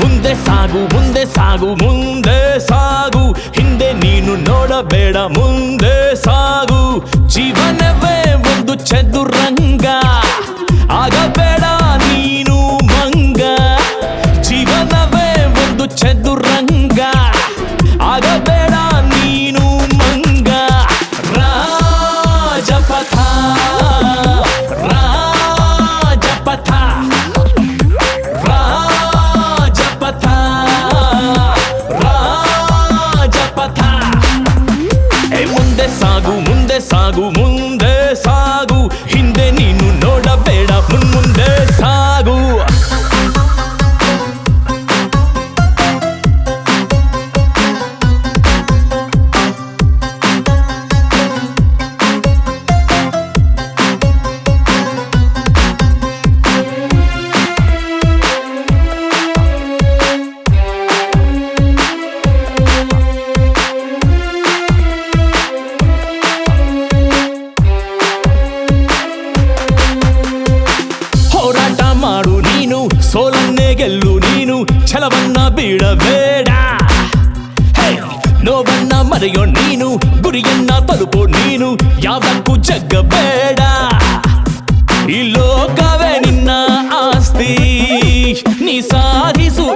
ಮುಂದೆ ಸಾಗು ಮುಂದೆ ಸಾಗು ಮುಂದೆ ಸಾಗು ಹಿಂದೆ ನೀನು ನೋಡಬೇಡ ಮುಂದೆ ಸಾಗು ಜೀವನವೇ ಒಂದು ಚದುರಂಗ ಸಾಗು ಮುಂದೆ ಸಾಗು ಮುಂದೆ ಸಾಗು. ಹಿಂದೆ ನೀನು ನೋಡಬೇಡ ಬಿಡಬೇಡ ನೋವನ್ನ ಮರೆಯೋ ನೀನು ಗುರಿಯನ್ನ ತಲುಪೋ ನೀನು ಯಾವಕ್ಕೂ ಜಗ್ಗಬೇಡ ಈ ಲೋಕವೇ ನಿನ್ನ ಆಸ್ತಿ ನೀ ಸಾಧಿಸು